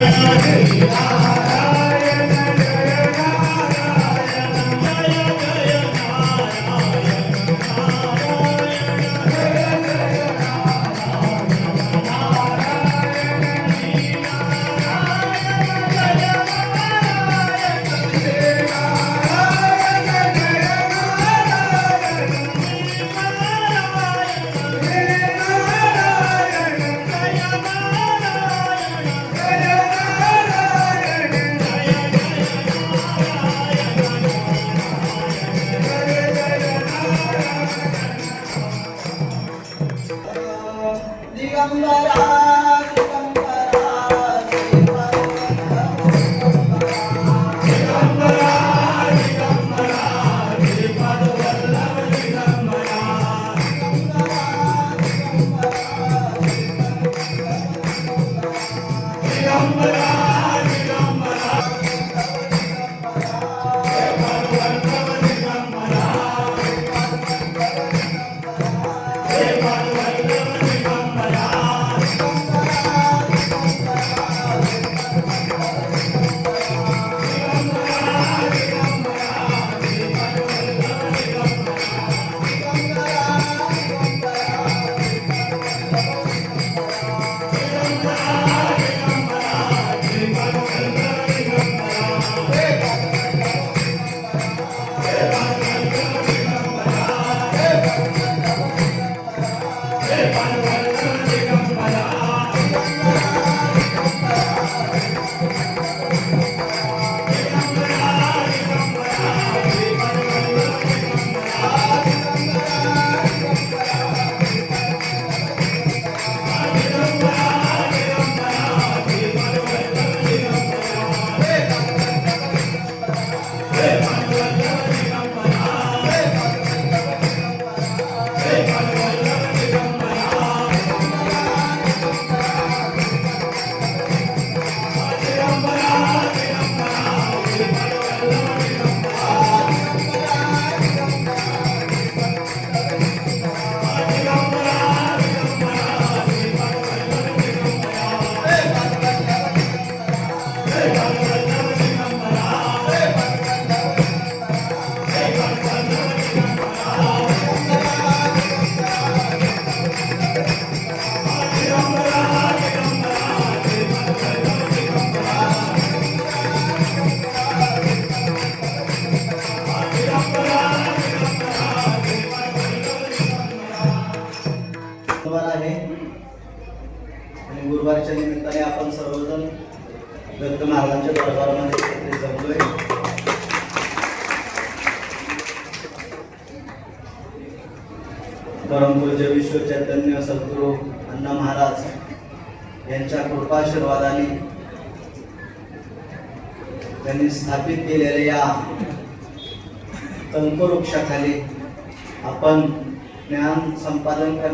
Yeah.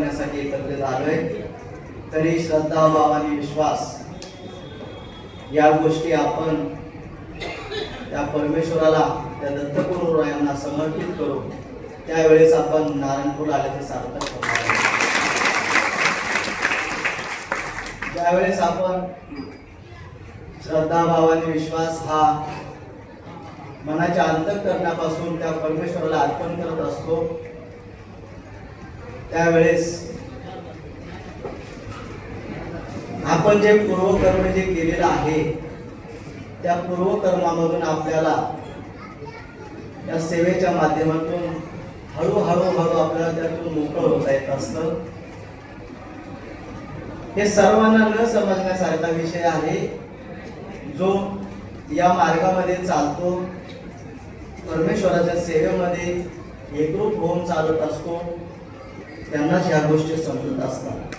करण्यासाठी एकत्र झालोय. तरी श्रद्धा भाव आणि विश्वास या गोष्टी आपण त्या परमेश्वराला त्या दत्तगुरुरायांना समर्पित करू त्यावेळेस आपण नारायणपूर आल्याचे सार्थक त्यावेळेस आपण श्रद्धा भाव आणि विश्वास हा मनाच्या अंतकरणापासून त्या परमेश्वराला अर्पण करत असतो त्यावेळेस आपण जे पूर्वकर्म जे केलेलं आहे त्या पूर्वकर्मामधून आपल्याला या सेवेच्या माध्यमातून हळूहळू हळू आपल्याला त्यातून मोकळ होता येत असतं. हे सर्वांना न समजण्यासारखा विषय आहे जो या मार्गामध्ये चालतो. परमेश्वराच्या सेवेमध्ये एकरूप होऊन चालत असतो. त्यांनाच ह्या गोष्टी समजत असतात.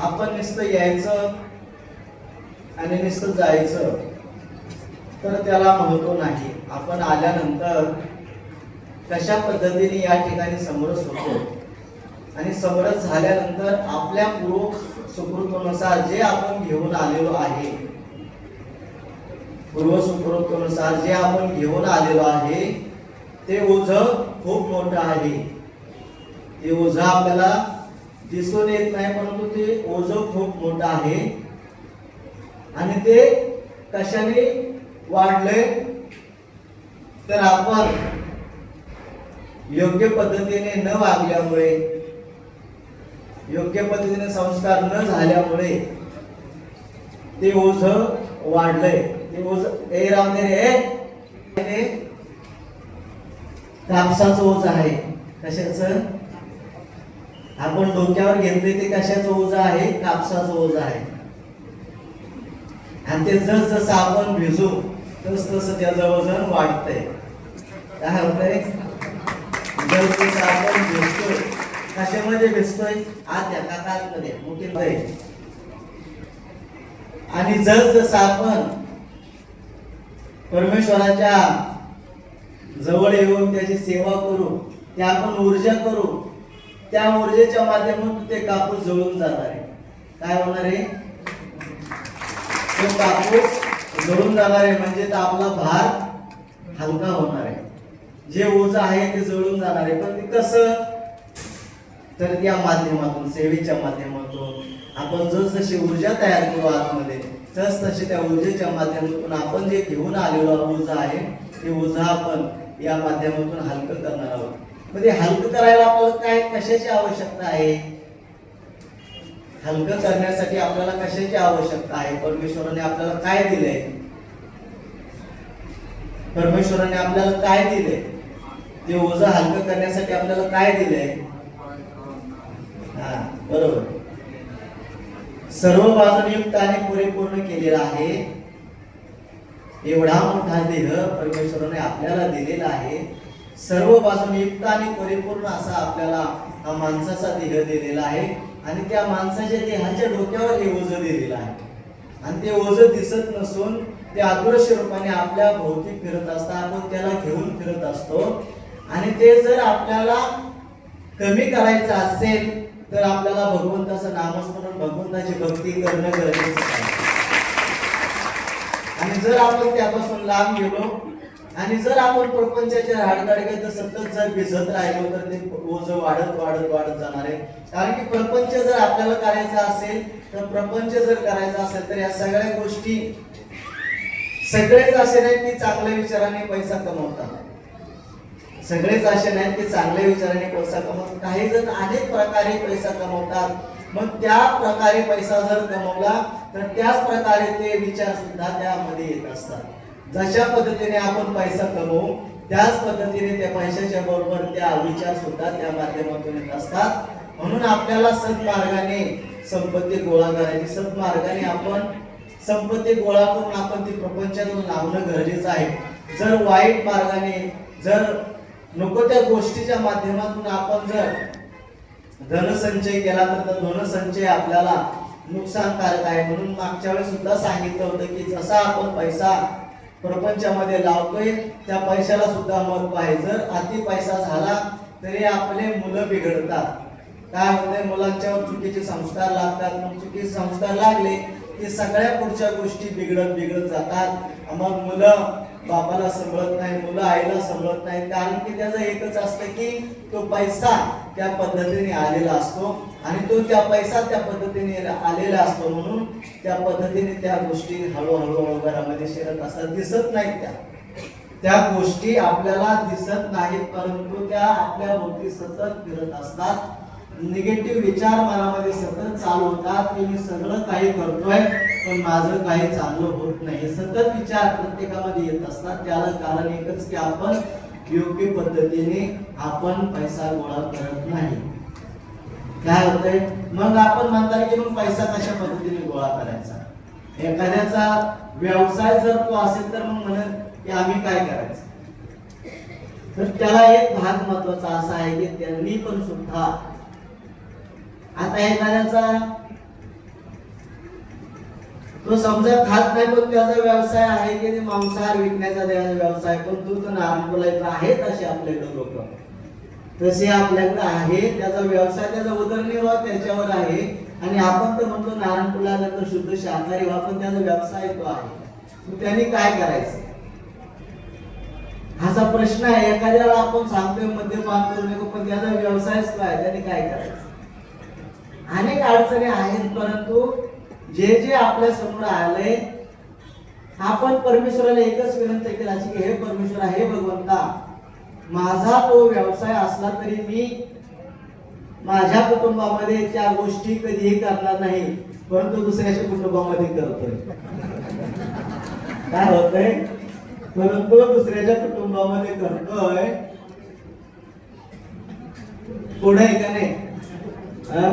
आपण नुसतं यायचं आणि नुसतं जायचं तर त्याला महत्त्व नाही. आपण आल्यानंतर कशा पद्धतीने या ठिकाणी समरस होतो आणि समरस झाल्यानंतर आपल्या पूर्व सुकृत्वानुसार जे आपण घेऊन आलेलो आहे पूर्व सुकृत्वानुसार जे आपण घेऊन आलेलो आहे ते ओझ खूप मोठं आहे. ते ओझ आपल्याला दिसून येत नाही परंतु ते ओझ खूप मोठं आहे. आणि ते कशाने वाढलंय? तर आपण योग्य पद्धतीने न वागल्यामुळे योग्य पद्धतीने संस्कार न झाल्यामुळे ते ओझ वाढलंय. ते ओझ ए रामने रे. हे कापसाचं ओझ आहे. कशाचं? आपण डोक्यावर घेतले ते कशाचं ओझ आहे? कापसाचं ओझ आहे. आणि ते जस जसं आपण भिजू तस तसं त्याचं वजन वाढतंय. काय होतंय? जस जसं आपण भिजतोय. कशामध्ये भिजतोय? आत या काकामध्ये मुठीमध्ये आणि जस जसं आपण परमेश्वराच्या जवळ येऊन त्याची सेवा करू त्या आपण ऊर्जा करू त्या ऊर्जेच्या माध्यमातून ते कापूस जळून जाणार आहे. काय होणार आहे? तो कापूस जळून जाणार आहे म्हणजे तो आपला भार हलका होणार आहे. जे ओझ आहे ते जळून जाणार आहे. पण ते कसं? तर त्या माध्यमातून सेवेच्या माध्यमातून. आपण जस जशी ऊर्जा तयार करू आतमध्ये तस तसे त्या ऊर्जेच्या माध्यमातून आपण जे घेऊन आलेलो ऊर्जा आहे ती ऊर्जा आपण या माध्यमातून हलकं करणार आहोत. म्हणजे हलकं करायला आपल्याला काय कशाची आवश्यकता आहे? हलकं करण्यासाठी आपल्याला कशाची आवश्यकता आहे? परमेश्वराने आपल्याला काय दिलंय? परमेश्वराने आपल्याला काय दिलंय? ते ओझं हलकं करण्यासाठी आपल्याला काय दिलंय? हा बरोबर. सर्व बाजूने आणि केलेला आहे. एवढा मोठा देह परमेश्वराने आपल्याला दिलेला आहे. सर्व बाजूने युक्त आणि परिपूर्ण असा आपल्याला हा माणसाचा देह दिलेला आहे. आणि त्या माणसाच्या देहाच्या डोक्यावर हे ओझ दिलेलं आहे. आणि ते ओझ दिसत नसून ते अदृश्य रूपाने आपल्या भोवती फिरत असतात आपण त्याला घेऊन फिरत असतो. आणि ते जर आपल्याला कमी करायचं असेल तर आपल्याला भगवंताचं नामस्मरण भगवंताची भक्ती करणं गरजेचं आहे. आणि जर आपण त्यापासून लांब गेलो आणि जर आपण प्रपंचाच्या हाडगाडीकडे सतत जर भिजत राहिलो तर ते ओझ वाढत वाढत वाढत जाणार आहे. कारण की प्रपंच जर आपल्याला करायचा असेल तर प्रपंच जर करायचा असेल तर या सगळ्या गोष्टी सगळेच असे नाही की चांगल्या विचाराने पैसा कमवतात. सगळेच असे नाहीत की चांगल्या विचाराने पैसा कमवतात. काही जण अनेक प्रकारे पैसा कमवतात. मग त्या प्रकारे पैसा जर कमवला तर त्याच प्रकारे ते विचार सुद्धा त्यामध्ये येत असतात. जशा पद्धतीने आपण पैसा कमवू त्याच पद्धतीने त्या पैशाच्या बरोबर त्या विचार सुद्धा त्या माध्यमातून येत असतात. म्हणून आपल्याला सद्मार्गाने संपत्ती गोळा करायची सद्मार्गाने आपण संपत्ती गोळा करून आपण ती प्रपंचातून लावणं गरजेचं आहे. जर वाईट मार्गाने जर नको त्या गोष्टीच्या माध्यमातून आपण जर धनसंचय केला तर धनसंचय आपल्याला नुकसानकारक आहे म्हणून मागच्या वेळेस सुद्धा सांगितलं होतं की जसा आपण पैसा प्रपंचामध्ये लावतोय त्या पैशाला सुद्धा महत्त्व आहे. जर अति पैसा झाला तरी आपले मुलं बिघडतात. काय होते मुलांच्यावर चुकीचे संस्कार लागतात. मग चुकीचे संस्कार लागले की सगळ्या पुढच्या गोष्टी बिघडत बिघडत जातात. मग मुलं बापाला समजत नाही मुलं आईला समजत नाही. कारण की त्याचं एकच असतं की तो पैसा त्या पद्धतीने आलेला असतो आणि तो त्या पैसा त्या पद्धतीने आलेला असतो म्हणून त्या पद्धतीने त्या गोष्टी हळूहळू हळू घरामध्ये शिरत असतात. दिसत नाहीत त्या. त्या गोष्टी आपल्याला दिसत नाहीत परंतु त्या आपल्या भोवती सतत फिरत असतात. निगेटिव्ह विचार मनामध्ये सतत चालू होतात. की मी सगळं काही करतोय. पण माझं काही चांगलं होत नाही. सतत विचार प्रत्येकामध्ये येत असतात. त्याला कारण एकच की आपण योग्य पद्धतीने आपण पैसा गोळा करत नाही. काय होतंय? मग आपण म्हणता की मग पैसा कशा पद्धतीने गोळा करायचा? एखाद्याचा व्यवसाय जर तो असेल तर मग म्हणत की आम्ही काय करायचं? तर त्याला एक भाग महत्त्वाचा असा आहे की त्यांनी पण सुद्धा आता एखाद्याचा तो समजा खात नाही पण त्याचा व्यवसाय आहे की मांसाहार विकण्याचा त्याचा व्यवसाय पण तो तर नारायणपुलाचा आहे तसे आपल्याकडे लोक. तसे आपल्याकडे आहे त्याचा व्यवसाय त्याचा उदरनिर्वाह त्याच्यावर आहे. आणि आपण तर म्हणतो नारायणपुलाला तर शुद्ध शाकाहारी व्हा पण त्याचा व्यवसाय तो आहे. त्यांनी काय करायचं? हाचा प्रश्न आहे. एखाद्याला आपण सांगतोय मद्यपान करू नको पण त्याचा व्यवसायच काय त्याने काय करायचं? अनेक अडचणी आहेत परंतु जे जे आपल्यासमोर आलंय आपण परमेश्वराला एकच विनंती केला की हे परमेश्वर हे भगवंता. माझा तो व्यवसाय असला तरी मी माझ्या कुटुंबामध्ये त्या गोष्टी कधीही करणार नाही परंतु दुसऱ्याच्या कुटुंबामध्ये करतोय. काय होतंय? परंतु दुसऱ्याच्या कुटुंबामध्ये करतोय. पुढे आहे का नाही? हा?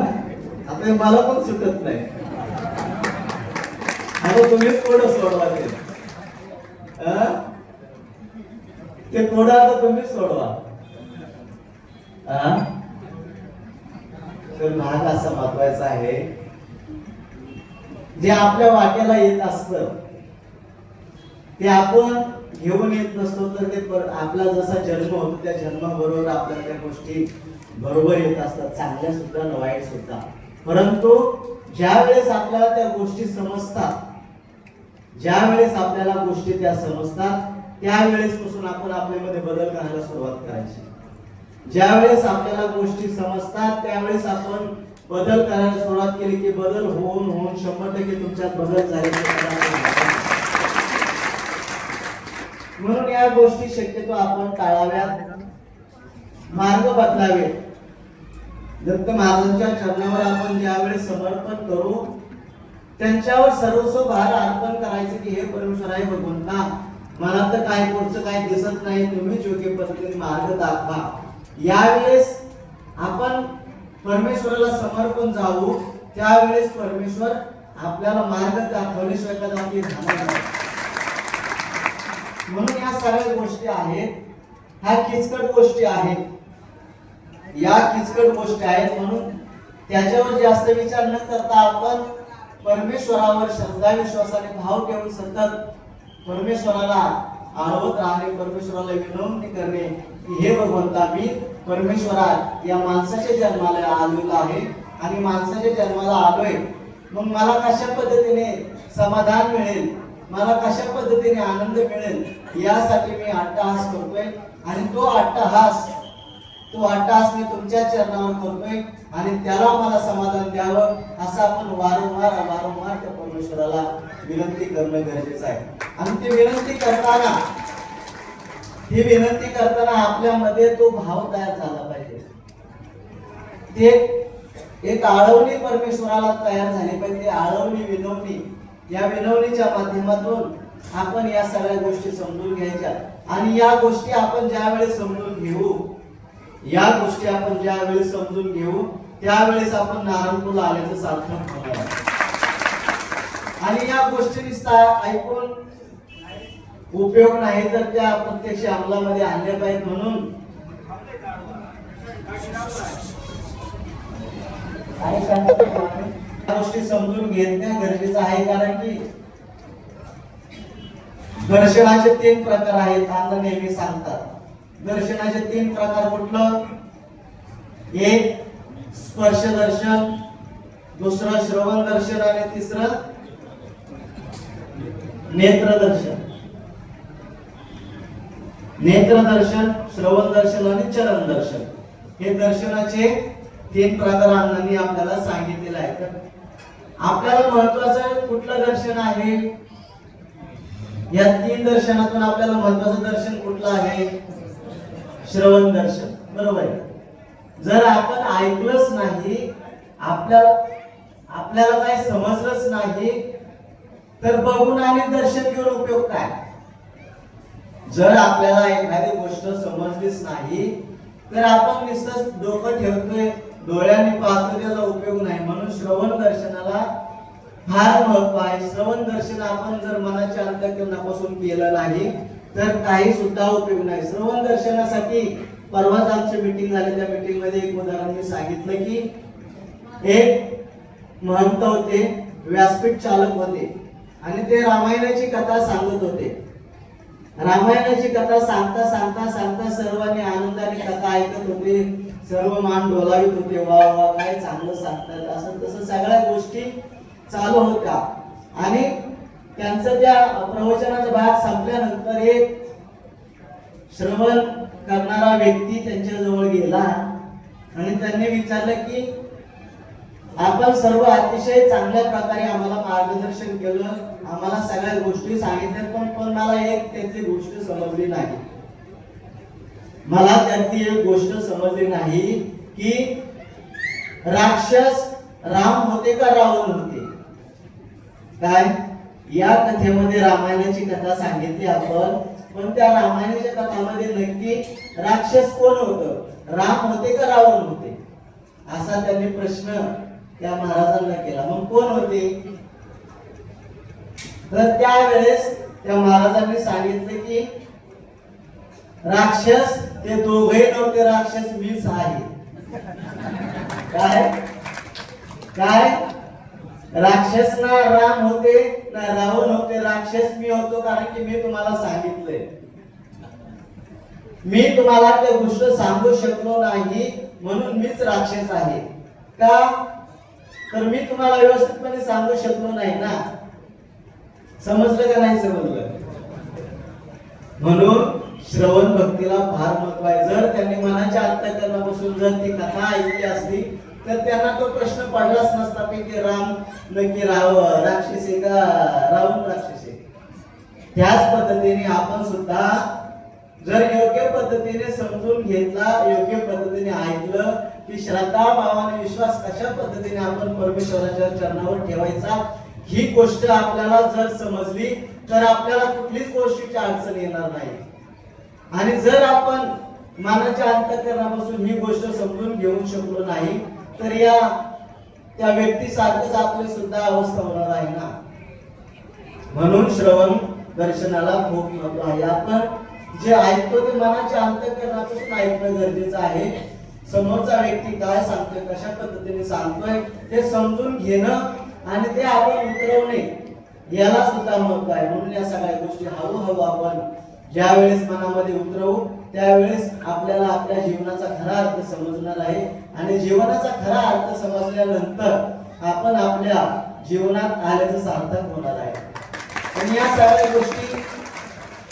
आता मला पण सुटत नाही. आता तुम्हीच कोड सोडवा ते. ते कोड आता तुम्हीच सोडवा. तर भाग असा महत्त्वाचा आहे. जे आपल्या वाट्याला येत असत ते आपण घेऊन येत नसतो तर ते आपला जसा जन्म होतो त्या जन्माबरोबर आपल्या त्या गोष्टी बरोबर येत असतात. चांगल्या सुद्धा वाईट सुद्धा. परंतु ज्या वेळेस आपल्याला त्या गोष्टी समजतात ज्या वेळेस आपल्याला गोष्टी त्या समजतात त्यावेळेस पासून आपण आपल्यामध्ये बदल करायला सुरुवात करायची. ज्या वेळेस आपल्याला गोष्टी समजतात त्यावेळेस आपण बदल करायला सुरुवात केली की बदल होऊन होऊन शंभर टक्के तुमच्यात बदल झाले म्हणून या गोष्टी शक्यतो आपण टाळाव्यात. मार्ग बदलावे दत्त महाराजांच्या चरणावर आपण ज्यावेळेस समर्पण करू त्यांच्यावर सर्वस्व भार अर्पण करायचं की हे परमेश्वर आहे भगवंता मला तर काय पुढचं काय दिसत नाही तुम्हीच योग्य पद्धतीने मार्ग दाखवा. यावेळेस आपण परमेश्वराला समर्पण जाऊ त्यावेळेस परमेश्वर आपल्याला मार्ग दाखवल्याशिवाय म्हणून या सगळ्या गोष्टी आहेत. ह्या किचकट गोष्टी आहेत. या किचकट गोष्टी आहेत म्हणून त्याच्यावर जास्त विचार न करता आपण परमेश्वरावर श्रद्धा विश्वासाने भाव ठेवून सतत परमेश्वराला आळवत राहणे परमेश्वराला विनवणी करणे हे भगवंता मी परमेश्वरा या माणसाच्या जन्माला आलेलो आहे आणि माणसाच्या जन्माला आलोय. मग मला कशा पद्धतीने समाधान मिळेल? मला कशा पद्धतीने आनंद मिळेल? यासाठी मी अट्टहास करतोय आणि तो अट्टहास तो अट्टहास मी तुमच्या चरणावर करतोय आणि त्याला मला समाधान द्यावं असं आपण वारंवार वारंवार त्या परमेश्वराला विनंती करणं गरजेचं आहे. आणि ती विनंती करताना ही विनंती करताना आपल्यामध्ये तो भाव तयार झाला पाहिजे. ते एक आळवणी परमेश्वराला तयार झाली पाहिजे. आळवणी विनवणी या विनवणीच्या माध्यमातून आपण या सगळ्या गोष्टी समजून घ्यायच्या. आणि या गोष्टी आपण ज्यावेळेस समजून घेऊ या गोष्टी आपण ज्यावेळेस समजून घेऊ त्यावेळेस आपण नारायणपूरला आल्याचं सार्थक होणार आहे. आणि या गोष्टी नुसता ऐकून उपयोग नाही तर त्या प्रत्यक्ष अंमलामध्ये आणल्या पाहिजेत म्हणून. गोष्टी समजून घेणं गरजेचं आहे कारण की दर्शनाचे तीन प्रकार आहेत आता नेहमी सांगतात. दर्शनाचे तीन प्रकार कुठलं? एक स्पर्श दर्शन दुसरं श्रवण दर्शन आणि तिसरं नेत्रदर्शन. नेत्रदर्शन नेत्र दर्शन श्रवण दर्शन आणि चरण दर्शन. हे दर्शनाचे तीन प्रकार अण्णांनी आपल्याला सांगितलेले आहे तर आपल्याला महत्वाचं कुठलं दर्शन आहे? या तीन दर्शनातून आपल्याला महत्वाचं दर्शन कुठलं आहे? श्रवण दर्शन. बरोबर आहे? जर आपण ऐकलंच नाही आपल्याला आपल्याला काही समजलंच नाही तर बघून आणि दर्शन घेऊन उपयोग काय? जर आपल्याला एखादी गोष्ट समजलीच नाही तर आपण नुसतं डोकं ठेवतोय डोळ्यांनी पाहतो त्याचा उपयोग नाही. म्हणून श्रवण दर्शनाला फार महत्त्व आहे. श्रवण दर्शन आपण जर मनाच्या अंतकरणापासून केलं नाही तर काही सुद्धा उपयोग नाही. श्रवण दर्शनासाठी परवाच आमची मीटिंग झाली. त्या मीटिंगमध्ये एक उदाहरण मी सांगितलं की एक महंत होते व्यासपीठ चालक होते. आणि ते रामायणाची कथा सांगत होते. रामायणाची कथा सांगता सांगता सांगता सर्वांनी आनंदाने कथा ऐकत होते. सर्व मान डोलावित होते. वा वा काय चांगलं सांगतात. असं तसं सगळ्या गोष्टी चालू होत्या. आणि त्यांचं त्या प्रवचनाचा भाग संपल्यानंतर एक श्रवण करणारा व्यक्ती त्यांच्याजवळ गेला. आणि त्यांनी विचारलं की आपण सर्व अतिशय चांगल्या प्रकारे आम्हाला मार्गदर्शन केलं. आम्हाला सगळ्या गोष्टी सांगितल्या पण पण मला एक त्याची गोष्ट समजली नाही. मला त्यातली एक गोष्ट समजली नाही की राक्षस राम होते का रावण होते? काय? या कथेमध्ये रामायणाची कथा सांगितली आपण पण त्या रामायणाच्या कथामध्ये नक्की राक्षस कोण होत? राम होते का रावण होते? असा त्यांनी प्रश्न त्या महाराजांना केला. मग कोण होते? तर त्यावेळेस त्या महाराजांनी सांगितलं की राक्षस ते दोघे नव्हते राक्षस मीच आहे काय? काय? राक्षस ना राम होते ना रावण होते राक्षस मी होतो कारण की मी तुम्हाला सांगितलंय. मी तुम्हाला ते गोष्ट सांगू शकलो नाही म्हणून मीच राक्षस आहे. का? तर मी तुम्हाला व्यवस्थितपणे सांगू शकलो नाही ना? समजलं का नाही समजलं? म्हणून श्रवण भक्तीला फार महत्त्व आहे. जर त्यांनी मनाच्या अंतकरणापासून जर ती कथा ऐकली असली तर त्यांना तो प्रश्न पडलाच नसता पैकी की राम नक्की राव राक्षस आहे का रावण राक्षस. आहे त्याच पद्धतीने आपण सुद्धा जर योग्य पद्धतीने समजून घेतला योग्य पद्धतीने ऐकलं की श्रद्धा भावाने विश्वास कशा पद्धतीने आपण परमेश्वराच्या चरणावर ठेवायचा? ही गोष्ट आपल्याला जर समजली तर आपल्याला कुठलीच गोष्टीची अडचण येणार नाही. आणि जर आपण मनाच्या अंतकरणापासून ही गोष्ट समजून घेऊ शकलो नाही तर या त्या व्यक्तीसारखंच आपली सुद्धा अवस्था होणार आहे ना? म्हणून श्रवण दर्शनाला खूप महत्त्व आहे. आपण जे ऐकतो ते मनाच्या अंतकरणापासून ऐकणं गरजेचं आहे. समोरचा व्यक्ती काय सांगतोय कशा पद्धतीने सांगतोय ते समजून घेणं आणि ते आपण उतरवणे याला सुद्धा महत्त्व आहे. म्हणून या सगळ्या गोष्टी हळूहळू आपण ज्या वेळेस मनामध्ये उतरवू त्यावेळेस आपल्याला आपल्या जीवनाचा खरा अर्थ समजणार आहे. आणि जीवनाचा खरा अर्थ समजल्यानंतर आपण आपल्या जीवनात आल्याचं सार्थक होणार आहे. आणि या सगळ्या गोष्टी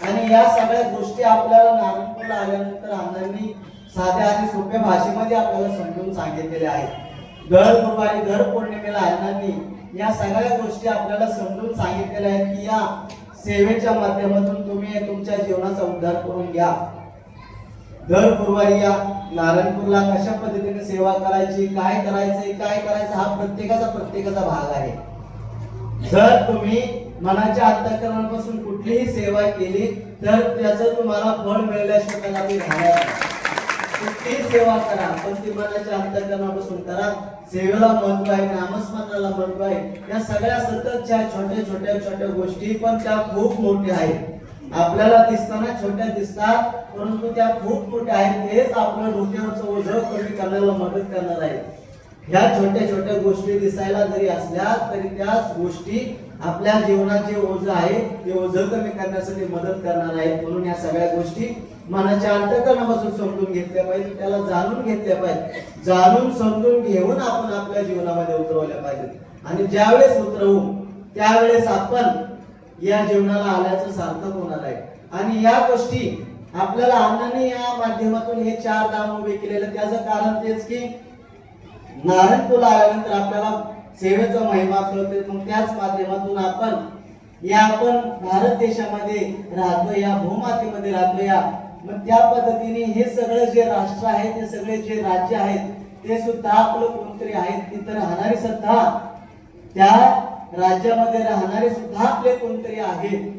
आणि या सगळ्या गोष्टी आपल्याला नागपूरला आल्यानंतर अण्णांनी साध्या आणि सोप्या भाषेमध्ये आपल्याला समजून सांगितलेले आहेत. दर गुरुवारी दर पौर्णिमेला अण्णांनी या सगळ्या गोष्टी आपल्याला समजून सांगितलेल्या आहेत की या सेवेच्या माध्यमातून तुम्ही तुमच्या जीवनाचा उद्धार करून घ्या. दर गुरुवारी या नारायणपूरला कशा पद्धतीने सेवा करायची काय करायचंय काय करायचं हा प्रत्येकाचा प्रत्येकाचा भाग आहे. जर तुम्ही मनाच्या अंतकरणापासून कुठलीही सेवा केली तर त्याचं तुम्हाला फळ मिळाल्याशिवाय त्याला ते राहणार नाही. कुठलीही सेवा करा. पण ती मनाच्या अंतकरणापासून करा. सेवेला महत्त्व आहे नामस्मरणाला महत्त्व आहे या सगळ्या सततच्या छोट्या छोट्या छोट्या गोष्टी पण त्या खूप मोठ्या आहेत. आपल्याला दिसताना छोट्या दिसतात परंतु त्या खूप मोठ्या आहेत तेच आपलं डोक्यावरचं ओझ कमी करण्याला मदत करणार आहे ह्या छोट्या छोट्या गोष्टी दिसायला जरी असल्या तरी त्याच गोष्टी आपल्या जीवनाचे ओझ आहे ते ओझ कमी करण्यासाठी मदत करणार आहेत. म्हणून या सगळ्या गोष्टी मनाच्या अंतकरणापासून समजून घेतल्या पाहिजे त्याला जाणून घेतल्या पाहिजे. जाणून समजून घेऊन आपण आपल्या जीवनामध्ये उतरवल्या पाहिजेत. आणि ज्यावेळेस उतरवू त्यावेळेस आपण या जीवनाला आल्याचं सार्थक होणार आहे. आणि या गोष्टी आपल्याला अण्णांनी या माध्यमातून हे चार दाम उभे केलेले त्याचं कारण तेच की नारायणपूर आल्यानंतर आपल्याला सेवेचा महिमा कळते मग त्याच माध्यमातून आपण या आपण भारत देशामध्ये राहतो या भूमातीमध्ये राहतो या मग त्या पद्धतीने हे सगळं जे राष्ट्र आहे ते सगळे जे राज्य आहेत ते सुद्धा आपलं कोणतरी आहेत तिथं राहणारे सुद्धा त्या राज्यामध्ये राहणारे सुद्धा आपले कोणतरी आहेत.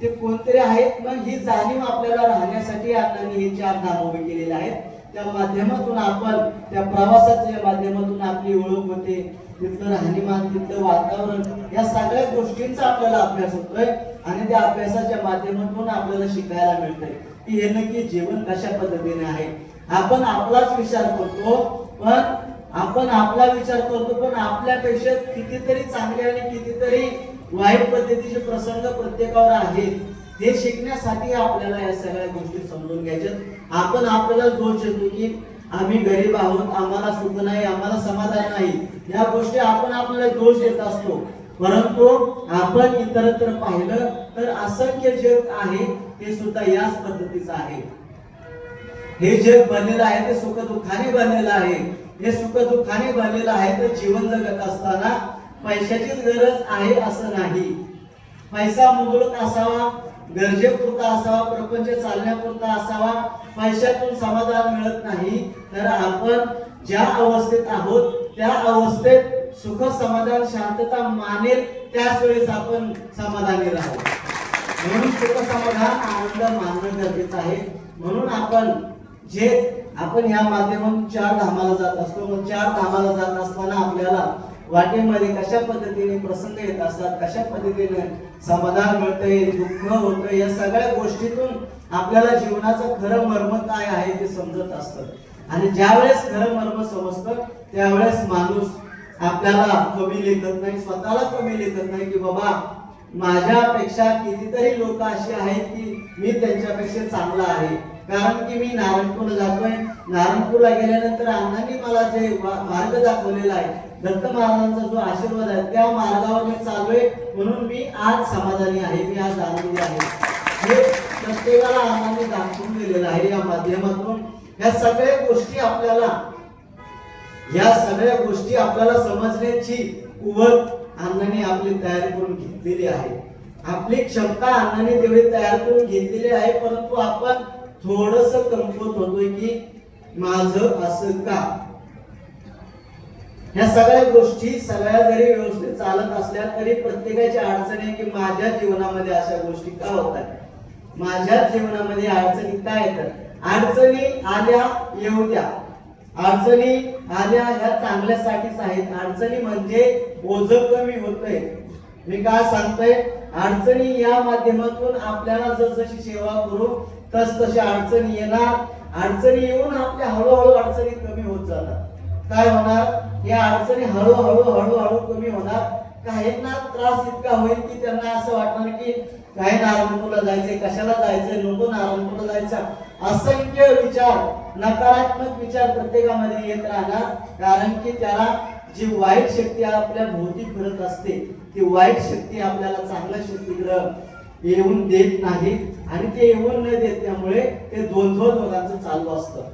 ते कोणतरी आहेत मग ही जाणीव आपल्याला राहण्यासाठी आपल्याला हे चार धाम उभे केलेले आहेत. त्या माध्यमातून आपण त्या प्रवासाच्या माध्यमातून आपली ओळख होते. तिथलं राहणीमान तिथलं वातावरण या सगळ्या गोष्टींचा आपल्याला अभ्यास होतोय आणि त्या अभ्यासाच्या माध्यमातून आपल्याला शिकायला मिळतंय. की हे नक्की जीवन कशा पद्धतीने आहे? आपण आपलाच विचार करतो पण आपण आपला विचार करतो पण आपल्यापेक्षा कितीतरी चांगले आणि कितीतरी वाईट पद्धतीचे प्रसंग प्रत्येकावर आहेत. हे शिकण्यासाठी आपल्याला या सगळ्या गोष्टी समजून घ्यायच्यात. आपण आपल्याला दोष देतो की आम्ही गरीब आहोत आम्हाला सुख नाही आम्हाला समाधान नाही. या गोष्टी आपण आपल्याला दोष देत असतो. परंतु आपण इतरत्र पाहिलं तर असंख्य जग आहे ते सुद्धा याच पद्धतीचं आहे. हे जग बनलेलं आहे ते सुख दुःखाने बनलेलं आहे. हे सुख दुःखाने बनलेलं आहे तर जीवन जगत असताना पैशाचीच गरज आहे असं नाही. पैसा मुबलक असावा गरजेपुरता असावा प्रपंच चालण्यापुरता असावा पैशातून समाधान मिळत नाही तर आपण ज्या अवस्थेत आहोत त्या अवस्थेत सुख समाधान शांतता मानेल त्याच वेळेस आपण समाधानी राहू. म्हणून सुख समाधान आनंद मानणं गरजेचं आहे. म्हणून आपण जे आपण ह्या माध्यमातून चार धामाला जात असतो. मग चार धामाला जात असताना आपल्याला वाटेमध्ये कशा पद्धतीने प्रसंग येत असतात कशा पद्धतीने समाधान मिळतंय दुःख होतं या सगळ्या गोष्टीतून आपल्याला जीवनाचं खरं मर्म काय आहे ते समजत असतं. आणि ज्यावेळेस खरं मर्म समजतं त्यावेळेस माणूस आपल्याला कमी लेखत नाही स्वतःला कमी लेखत नाही की बाबा माझ्यापेक्षा कितीतरी लोक अशी आहेत की मी त्यांच्यापेक्षा चांगला आहे. कारण की मी नारायणपूरला जातोय. नारायणपूरला गेल्यानंतर अण्णांनी मला जे मार्ग दाखवलेला आहे दत्त महाराजांचा जो आशीर्वाद आहे त्या मार्गावर मी चाललोय म्हणून मी आज समाधानी आहे. मी आज आनंदी आहे. हे प्रत्येकाला अण्णांनी दाखवून दिलेलं आहे या माध्यमातून. या सगळ्या गोष्टी आपल्याला या सगळ्या गोष्टी आपल्याला समजण्याची कुवत अन्नाने आपली तयारी करून घेतलेली आहे. आपली क्षमता अन्नाने तेवढी तयार करून घेतलेली आहे परंतु आपण थोडस कमकुवत होतोय की माझं असं का? ह्या सगळ्या गोष्टी सगळ्या जरी व्यवस्थित चालत असल्या तरी प्रत्येकाची अडचण आहे की माझ्या जीवनामध्ये अशा गोष्टी का होतात माझ्या जीवनामध्ये अडचणी काय येतात? अडचणी आल्या येऊ द्या. अडचणी आल्या ह्या चांगल्यासाठीच आहेत. अडचणी म्हणजे ओझ कमी होतंय. मी काय सांगतोय? अडचणी या माध्यमातून आपल्याला जसजशी सेवा करू तस तशी अडचणी येणार. अडचणी येऊन आपल्या हळूहळू अडचणी कमी होत जातात. काय होणार? या अडचणी हळूहळू हळूहळू कमी होणार. काहींना त्रास इतका होईल की त्यांना असं वाटणार की काय नारायणपूरला जायचंय? कशाला जायचंय? नको नारायणपूरला जायचं? असंख्य विचार नकारात्मक विचार प्रत्येकामध्ये येत राहणार कारण की त्याला जी वाईट शक्ती आपल्या भोवती फिरत असते ती वाईट शक्ती आपल्याला चांगल्या शक्तीकडं येऊन देत नाही आणि ते येऊन न देत त्यामुळे ते द्वंद्व दोघांचं चालू असतं.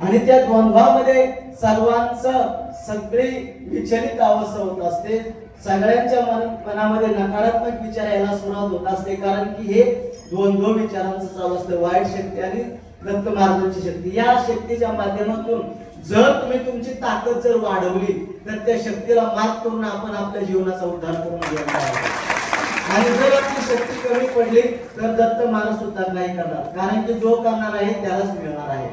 आणि त्या द्वंद्वामध्ये सर्वांचं सगळी विचलित अवस्था होत असते. सगळ्यांच्या मन मनामध्ये नकारात्मक विचार यायला सुरुवात होत असते कारण की हे दोन दोन विचारांचं चालू असतं. वाईट शक्ती आणि दत्त मार्गाची शक्ती. या शक्तीच्या माध्यमातून जर तुम्ही तुमची ताकद जर वाढवली तर त्या शक्तीला मात करून आपण आपल्या जीवनाचा उद्धार करून घेणार आणि जर आपली शक्ती कमी पडली तर दत्त महाराज सुद्धा नाही करणार. कारण की जो करणार आहे त्यालाच मिळणार आहे.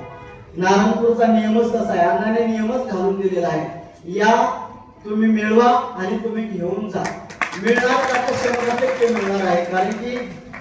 नारायणपूरचा नियमच कसा आहे. अण्णाने नियमच घालून दिलेला आहे. या तुम्ही मिळवा आणि तुम्ही घेऊन जा. मिळणार का ते शंभर टक्के मिळणार आहे. कारण की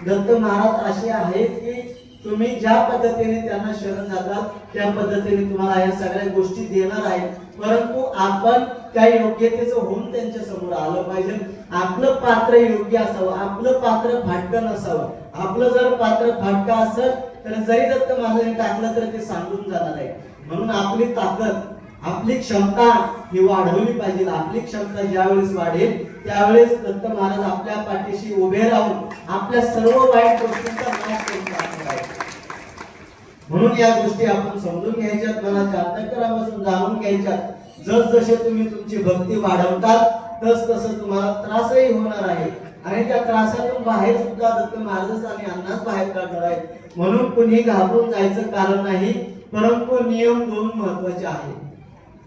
दत्त महाराज असे आहेत की तुम्ही ज्या पद्धतीने त्यांना शरण जातात त्या पद्धतीने तुम्हाला या सगळ्या गोष्टी देणार आहेत. परंतु आपण त्या योग्यतेचं होऊन त्यांच्यासमोर आलं पाहिजे. आपलं पात्र योग्य असावं आपलं पात्र फाटकं नसावं. आपलं जर पात्र फाटकं असेल तर जरी दत्त महाराजांनी टाकलं तर ते सांगून जाणार आहे. म्हणून आपली ताकद आपली क्षमता ही वाढवली पाहिजे. आपली क्षमता ज्यावेळेस वाढेल त्यावेळेस दत्त महाराज आपल्या पाठीशी उभे राहून आपल्या सर्व वाईट गोष्टींचा नाश करून म्हणून या गोष्टी आपण समजून घ्यायच्यात मनाच्या अंतकरापासून जाणून घ्यायच्यात. जस जसे तुम्ही तुमची भक्ती वाढवतात तस तसं तुम्हाला त्रासही होणार आहे. आणि त्या त्रासातून बाहेर सुद्धा दत्त महाराज आणि अण्णाच बाहेर काढणार आहेत. म्हणून कुणी घाबरून जायचं कारण नाही परंतु नियम दोन महत्त्वाचे आहेत.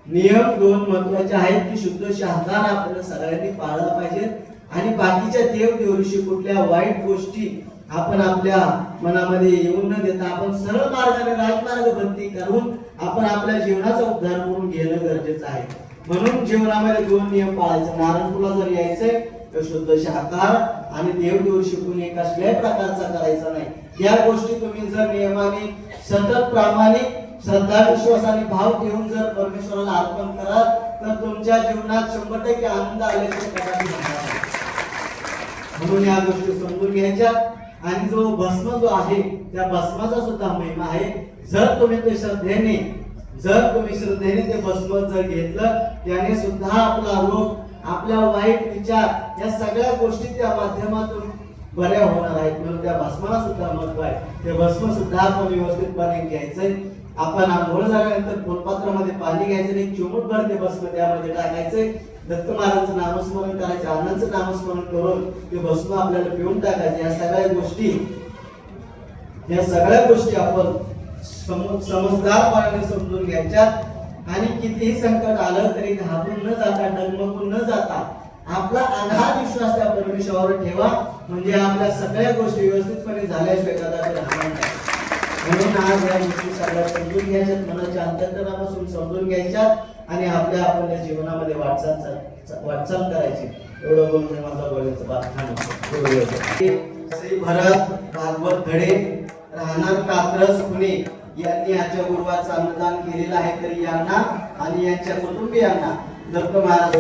नियम दोन महत्त्वाचे आहेत की शुद्ध शाहकार आपल्याला सगळ्यांनी पाळला पाहिजे आणि बाकीच्या देव कुठल्या वाईट गोष्टी आपण आपल्या मनामध्ये येऊन न देता आपण सरळ मार्गाने राजमार्ग बंदी करून आपण आपल्या जीवनाचा उद्धार करून घेणं गरजेचं आहे. म्हणून जीवनामध्ये दोन नियम पाळायचे. नारायणपूरला जर यायचंय तर शुद्ध शाकाहार आणि देव देव शिकून कसल्याही प्रकारचा करायचा नाही. या गोष्टी तुम्ही जर नियमाने सतत प्रामाणिक श्रद्धा विश्वास आणि भाव ठेवून जर परमेश्वराला अर्पण कराल तर तुमच्या जीवनात शंभर टक्के आनंद आल्याचे म्हणून या गोष्टी समजून घ्यायच्या. आणि जो भस्म जो आहे त्या भस्माचा सुद्धा महिमा आहे. जर तुम्ही ते श्रद्धेने जर तुम्ही श्रद्धेने ते भस्म जर घेतलं त्याने सुद्धा आपला रोग आपल्या वाईट विचार या सगळ्या गोष्टी त्या माध्यमातून बऱ्या होणार आहेत. म्हणून त्या भस्माला सुद्धा महत्त्व आहे. ते भस्म सुद्धा आपण व्यवस्थितपणे घ्यायचंय. आपण आंघोळ झाल्यानंतर फुलपात्रामध्ये पाणी घ्यायचं आणि चिमूट भर ते भस्म त्यामध्ये टाकायचे. दत्त महाराजांचं नामस्मरण करायचे अण्णांचं नामस्मरण करून ते भस्म आपल्याला पिऊन टाकायचे. या सगळ्या गोष्टी या सगळ्या गोष्टी आपण सम- समजदारपणाने समजून घ्यायच्या. आणि कितीही संकट आलं तरी घाबरून न जाता डगमगून न जाता आपला आधार विश्वास त्या परमेश्वरावर ठेवा. म्हणजे आपल्या सगळ्या गोष्टी व्यवस्थितपणे झाल्याशिवाय कदाचित म्हणून आज या गोष्टी सगळ्या समजून घ्यायच्यात मनाच्या अंतकरणापासून समजून घ्यायच्यात आणि आपल्या आपल्या जीवनामध्ये वाटचाल वाटचाल करायची. एवढं बोलून मी माझा बोलायचं बात श्री भरत भागवत धडे राहणार कात्रज पुणे. यांनी आजच्या गुरुवारचं अन्नदान केलेलं आहे तरी यांना आणि यांच्या कुटुंबियांना. दत्त महाराज.